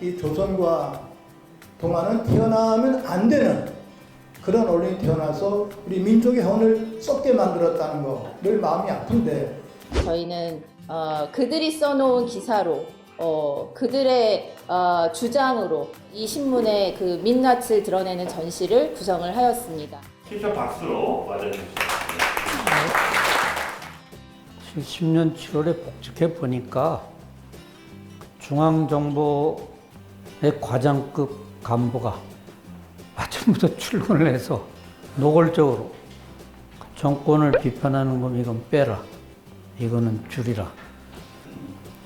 이 조선과 동아는 태어나면 안 되는 그런 언론이 태어나서 우리 민족의 혼을 썩게 만들었다는 거 늘 마음이 아픈데 저희는 어, 그들이 써놓은 기사로 어, 그들의 어, 주장으로 이 신문의 그 민낯을 드러내는 전시를 구성을 하였습니다. 힘찬 박수로 맞아주십시오. 70년 7월에 복직해 보니까 중앙정보의 과장급 간부가 아침부터 출근을 해서 노골적으로 정권을 비판하는 건 이건 빼라. 이거는 줄이라.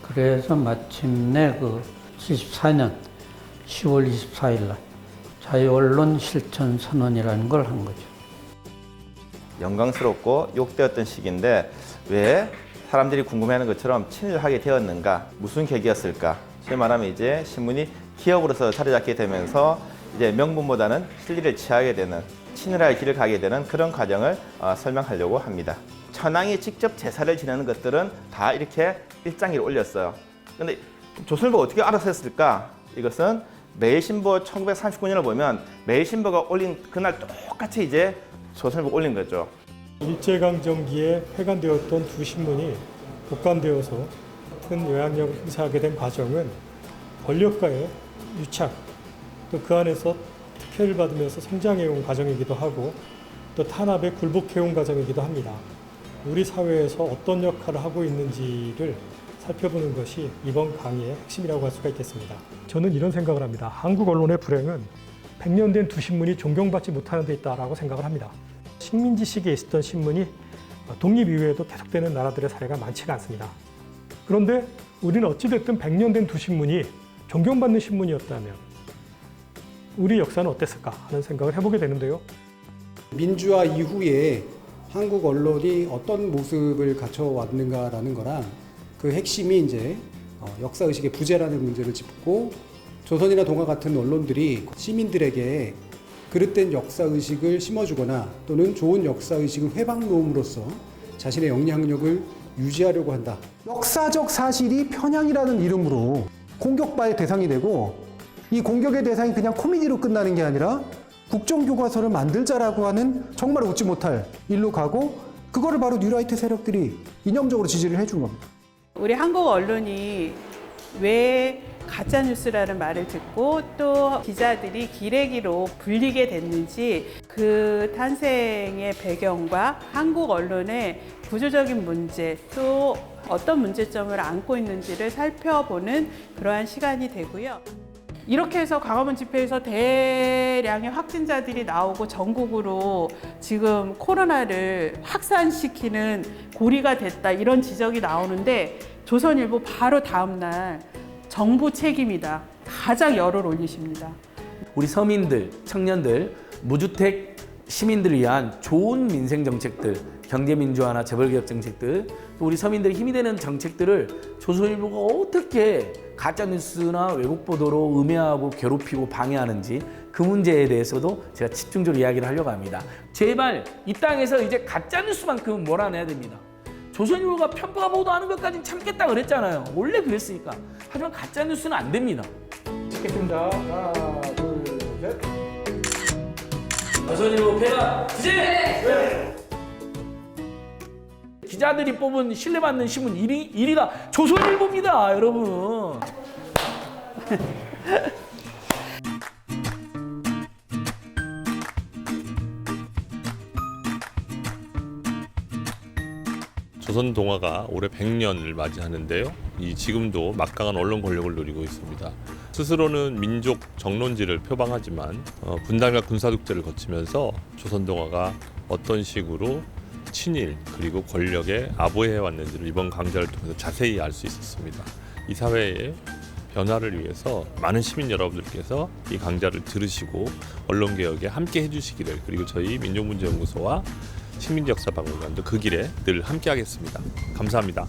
그래서 마침내 그 74년 10월 24일 날 자유언론 실천 선언이라는 걸 한 거죠. 영광스럽고 욕되었던 시기인데 왜 사람들이 궁금해하는 것처럼 친일하게 되었는가? 무슨 계기였을까? 쉽게 말하면 이제 신문이 기업으로서 자리 잡게 되면서 이제 명분보다는 실리를 취하게 되는 친일화의 길을 가게 되는 그런 과정을 어, 설명하려고 합니다. 천황이 직접 제사를 지내는 것들은 다 이렇게 일장기를 올렸어요. 근데 조선일보가 어떻게 알아서 했을까? 이것은 매일신보 1939년을 보면 매일신보가 올린 그날 똑같이 이제 조선일보가 올린 거죠. 일제강점기에 폐간되었던 두 신문이 복간되어서 큰 영향력을 행사하게 된 과정은 권력가의 유착, 또 그 안에서 특혜를 받으면서 성장해온 과정이기도 하고 또 탄압에 굴복해온 과정이기도 합니다. 우리 사회에서 어떤 역할을 하고 있는지를 살펴보는 것이 이번 강의의 핵심이라고 할 수가 있겠습니다. 저는 이런 생각을 합니다. 한국 언론의 불행은 100년 된 두 신문이 존경받지 못하는 데 있다라고 생각을 합니다. 식민지 시기에 있었던 신문이 독립 이후에도 계속되는 나라들의 사례가 많지가 않습니다. 그런데 우리는 어찌됐든 100년 된 두 신문이 존경받는 신문이었다면 우리 역사는 어땠을까 하는 생각을 해보게 되는데요. 민주화 이후에 한국 언론이 어떤 모습을 갖춰왔는가라는 거랑 그 핵심이 이제 어, 역사의식의 부재라는 문제를 짚고 조선이나 동아 같은 언론들이 시민들에게 그릇된 역사의식을 심어주거나 또는 좋은 역사의식을 회방놓음으로써 자신의 영향력을 유지하려고 한다. 역사적 사실이 편향이라는 이름으로 공격받의 대상이 되고 이 공격의 대상이 그냥 코미디로 끝나는 게 아니라 국정교과서를 만들자라고 하는 정말 웃지 못할 일로 가고 그거를 바로 뉴라이트 세력들이 이념적으로 지지를 해준 겁니다. 우리 한국 언론이 왜 가짜 뉴스라는 말을 듣고 또 기자들이 기레기로 불리게 됐는지 그 탄생의 배경과 한국 언론의 구조적인 문제 또 어떤 문제점을 안고 있는지를 살펴보는 그러한 시간이 되고요. 이렇게 해서 광화문 집회에서 대량의 확진자들이 나오고 전국으로 지금 코로나를 확산시키는 고리가 됐다 이런 지적이 나오는데 조선일보 바로 다음 날 정부 책임이다 가장 열을 올리십니다. 우리 서민들, 청년들, 무주택 시민들을 위한 좋은 민생 정책들, 경제 민주화나 재벌 개혁 정책들, 또 우리 서민들의 힘이 되는 정책들을 조선일보가 어떻게 가짜 뉴스나 왜곡 보도로 음해하고 괴롭히고 방해하는지 그 문제에 대해서도 제가 집중적으로 이야기를 하려고 합니다. 제발 이 땅에서 이제 가짜 뉴스만큼 몰아내야 됩니다. 조선일보가 편파 보도하는 것까지는 참겠다 그랬잖아요. 원래 그랬으니까. 하지만 가짜 뉴스는 안 됩니다. 찍겠습니다. 셋. 조선일보 폐가 기재! 기자들이 뽑은 신뢰받는 신문 1위, 1위가 조선일보입니다, 여러분. 조선 동화가 올해 100년을 맞이하는데요. 이 지금도 막강한 언론 권력을 누리고 있습니다. 스스로는 민족 정론지를 표방하지만 어, 분단과 군사독재를 거치면서 조선 동화가 어떤 식으로 친일 그리고 권력에 아부해 왔는지를 이번 강좌를 통해서 자세히 알 수 있었습니다. 이 사회의 변화를 위해서 많은 시민 여러분들께서 이 강좌를 들으시고 언론 개혁에 함께 해주시기를 그리고 저희 민족문제연구소와 식민지역사박물관도 그 길에 늘 함께하겠습니다. 감사합니다.